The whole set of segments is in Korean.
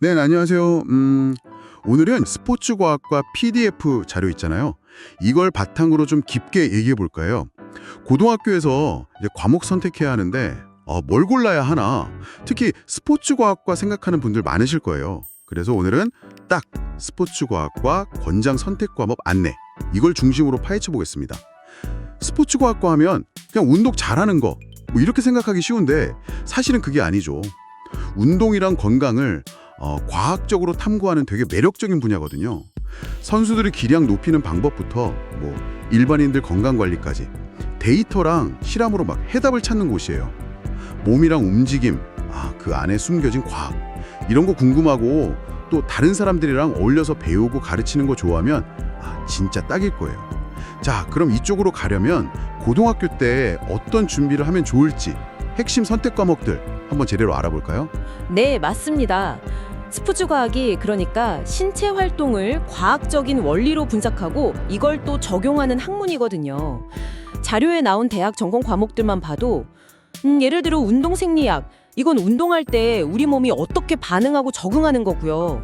네, 안녕하세요. 음, 오늘은 스포츠 과학과 PDF 자료 있잖아요. 이걸 바탕으로 좀 깊게 얘기해 볼까요? 고등학교에서 과목 선택해야 하는데 어, 뭘 골라야 하나? 특히 스포츠 과학과 생각하는 분들 많으실 거예요. 그래서 오늘은 딱 스포츠 과학과 권장 선택 과목 안내 이걸 중심으로 파헤쳐 보겠습니다. 스포츠 과학과 하면 그냥 운동 잘하는 거 뭐 이렇게 생각하기 쉬운데 사실은 그게 아니죠. 운동이랑 건강을 어, 과학적으로 탐구하는 되게 매력적인 분야거든요. 선수들의 기량 높이는 방법부터 뭐 일반인들 건강 관리까지 데이터랑 실험으로 막 해답을 찾는 곳이에요. 몸이랑 움직임, 아, 그 안에 숨겨진 과학 이런 거 궁금하고 또 다른 사람들이랑 어울려서 배우고 가르치는 거 좋아하면 아, 진짜 딱일 거예요. 자, 그럼 이쪽으로 가려면 고등학교 때 어떤 준비를 하면 좋을지 핵심 선택 과목들 한번 제대로 알아볼까요? 네, 맞습니다. 스포츠 과학이 그러니까 신체 활동을 과학적인 원리로 분석하고 이걸 또 적용하는 학문이거든요. 자료에 나온 대학 전공 과목들만 봐도 음, 예를 들어 운동 생리학 이건 운동할 때 우리 몸이 어떻게 반응하고 적응하는 거고요.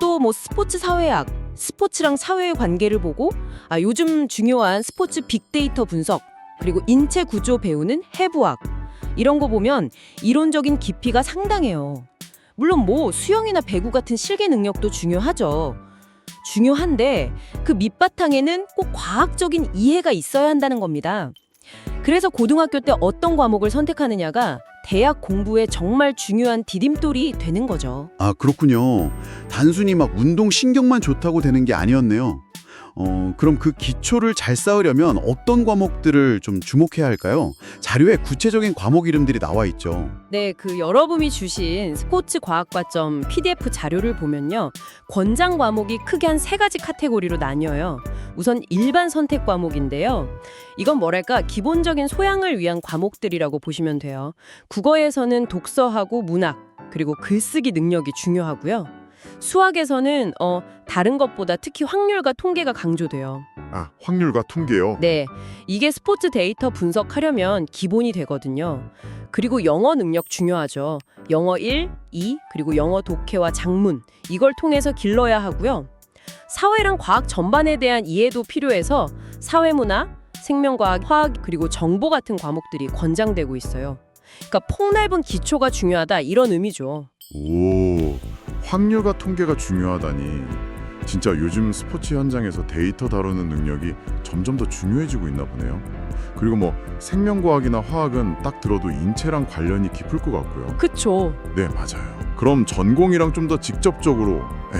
또 뭐 스포츠 사회학 스포츠랑 사회의 관계를 보고 아, 요즘 중요한 스포츠 빅데이터 분석 그리고 인체 구조 배우는 해부학 이런 거 보면 이론적인 깊이가 상당해요. 물론 뭐 수영이나 배구 같은 실기 능력도 중요하죠. 중요한데 그 밑바탕에는 꼭 과학적인 이해가 있어야 한다는 겁니다. 그래서 고등학교 때 어떤 과목을 선택하느냐가 대학 공부에 정말 중요한 디딤돌이 되는 거죠. 아, 그렇군요. 단순히 막 운동 신경만 좋다고 되는 게 아니었네요. 어, 그럼 그 기초를 잘 쌓으려면 어떤 과목들을 좀 주목해야 할까요? 자료에 구체적인 과목 이름들이 나와 있죠. 네, 그 여러분이 주신 스포츠 과학과점 PDF 자료를 보면요. 권장 과목이 크게 한 세 가지 카테고리로 나뉘어요. 우선 일반 선택 과목인데요. 이건 뭐랄까 기본적인 소양을 위한 과목들이라고 보시면 돼요. 국어에서는 독서하고 문학, 그리고 글쓰기 능력이 중요하고요. 수학에서는 어 다른 것보다 특히 확률과 통계가 강조돼요. 아, 확률과 통계요. 네, 이게 스포츠 데이터 분석하려면 기본이 되거든요. 그리고 영어 능력 중요하죠. 영어 1, 2, 그리고 영어 독해와 작문 이걸 통해서 길러야 하고요. 사회랑 과학 전반에 대한 이해도 필요해서 사회문화, 생명과학, 화학 그리고 정보 같은 과목들이 권장되고 있어요. 그러니까 폭넓은 기초가 중요하다 이런 의미죠. 오, 확률과 통계가 중요하다니. 진짜 요즘 스포츠 현장에서 데이터 다루는 능력이 점점 더 중요해지고 있나 보네요. 그리고 뭐 생명과학이나 화학은 딱 들어도 인체랑 관련이 깊을 것 같고요. 그쵸? 네, 맞아요. 그럼 전공이랑 좀 더 직접적으로, 네,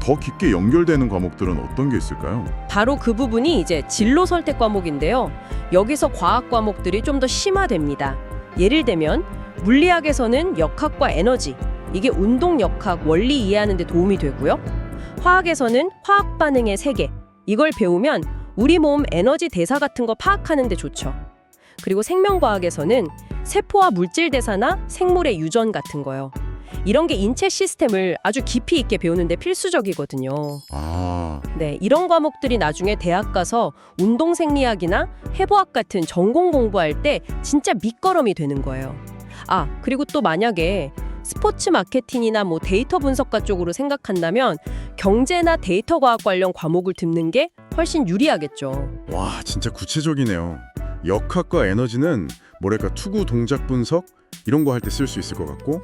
더 깊게 연결되는 과목들은 어떤 게 있을까요? 바로 그 부분이 이제 진로 선택 과목인데요. 여기서 과학 과목들이 좀 더 심화됩니다. 예를 들면 물리학에서는 역학과 에너지, 이게 운동 역학 원리 이해하는 데 도움이 되고요. 화학에서는 화학 반응의 세계, 이걸 배우면 우리 몸 에너지 대사 같은 거 파악하는 데 좋죠. 그리고 생명과학에서는 세포와 물질 대사나 생물의 유전 같은 거요. 이런 게 인체 시스템을 아주 깊이 있게 배우는 데 필수적이거든요. 아, 네, 이런 과목들이 나중에 대학 가서 운동 생리학이나 해부학 같은 전공 공부할 때 진짜 밑거름이 되는 거예요. 아, 그리고 또 만약에 스포츠 마케팅이나 뭐 데이터 분석가 쪽으로 생각한다면 경제나 데이터 과학 관련 과목을 듣는 게 훨씬 유리하겠죠. 와, 진짜 구체적이네요. 역학과 에너지는 뭐랄까 투구 동작 분석 이런 거 할 때 쓸 수 있을 것 같고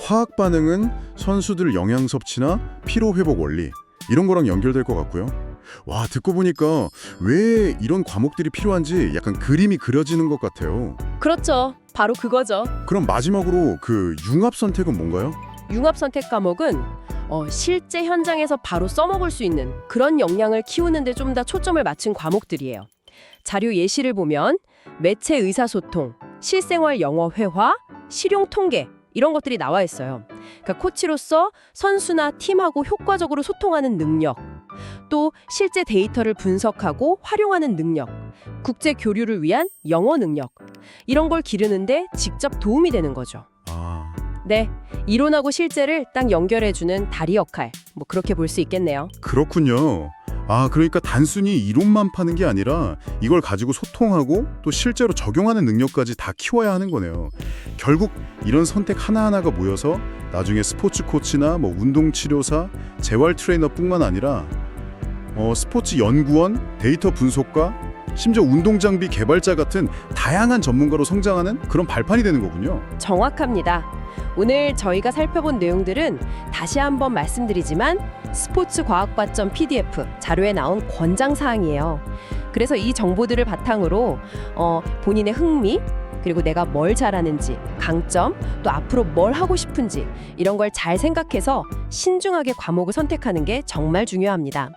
화학 반응은 선수들 영양 섭취나 피로 회복 원리 이런 거랑 연결될 것 같고요. 와, 듣고 보니까 왜 이런 과목들이 필요한지 약간 그림이 그려지는 것 같아요. 그렇죠. 바로 그거죠. 그럼 마지막으로 그 융합 선택은 뭔가요? 융합 선택 과목은 어, 실제 현장에서 바로 써먹을 수 있는 그런 역량을 키우는데 좀 더 초점을 맞춘 과목들이에요. 자료 예시를 보면 매체 의사소통, 실생활 영어 회화, 실용 통계 이런 것들이 나와 있어요. 그러니까 코치로서 선수나 팀하고 효과적으로 소통하는 능력, 또 실제 데이터를 분석하고 활용하는 능력, 국제 교류를 위한 영어 능력 이런 걸 기르는데 직접 도움이 되는 거죠. 아, 네, 이론하고 실제를 딱 연결해주는 다리 역할, 뭐 그렇게 볼 수 있겠네요. 그렇군요. 아, 그러니까 단순히 이론만 파는 게 아니라 이걸 가지고 소통하고 또 실제로 적용하는 능력까지 다 키워야 하는 거네요. 결국 이런 선택 하나하나가 모여서 나중에 스포츠 코치나 뭐 운동 치료사, 재활 트레이너뿐만 아니라 어, 스포츠 연구원, 데이터 분석가, 심지어 운동 장비 개발자 같은 다양한 전문가로 성장하는 그런 발판이 되는 거군요. 정확합니다. 오늘 저희가 살펴본 내용들은 다시 한번 말씀드리지만 스포츠 과학과점 PDF 자료에 나온 권장 사항이에요. 그래서 이 정보들을 바탕으로 어, 본인의 흥미 그리고 내가 뭘 잘하는지 강점 또 앞으로 뭘 하고 싶은지 이런 걸 잘 생각해서 신중하게 과목을 선택하는 게 정말 중요합니다.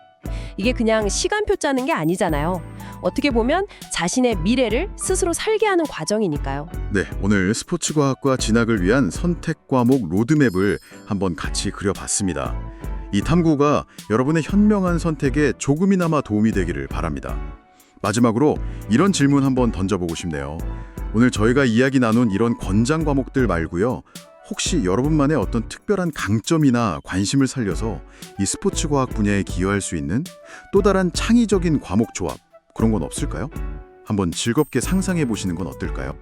이게 그냥 시간표 짜는 게 아니잖아요. 어떻게 보면 자신의 미래를 스스로 살게 하는 과정이니까요. 네, 오늘 스포츠 과학과 진학을 위한 선택 과목 로드맵을 한번 같이 그려봤습니다. 이 탐구가 여러분의 현명한 선택에 조금이나마 도움이 되기를 바랍니다. 마지막으로 이런 질문 한번 던져보고 싶네요. 오늘 저희가 이야기 나눈 이런 권장 과목들 말고요. 혹시 여러분만의 어떤 특별한 강점이나 관심을 살려서 이 스포츠 과학 분야에 기여할 수 있는 또 다른 창의적인 과목 조합 그런 건 없을까요? 한번 즐겁게 상상해 보시는 건 어떨까요?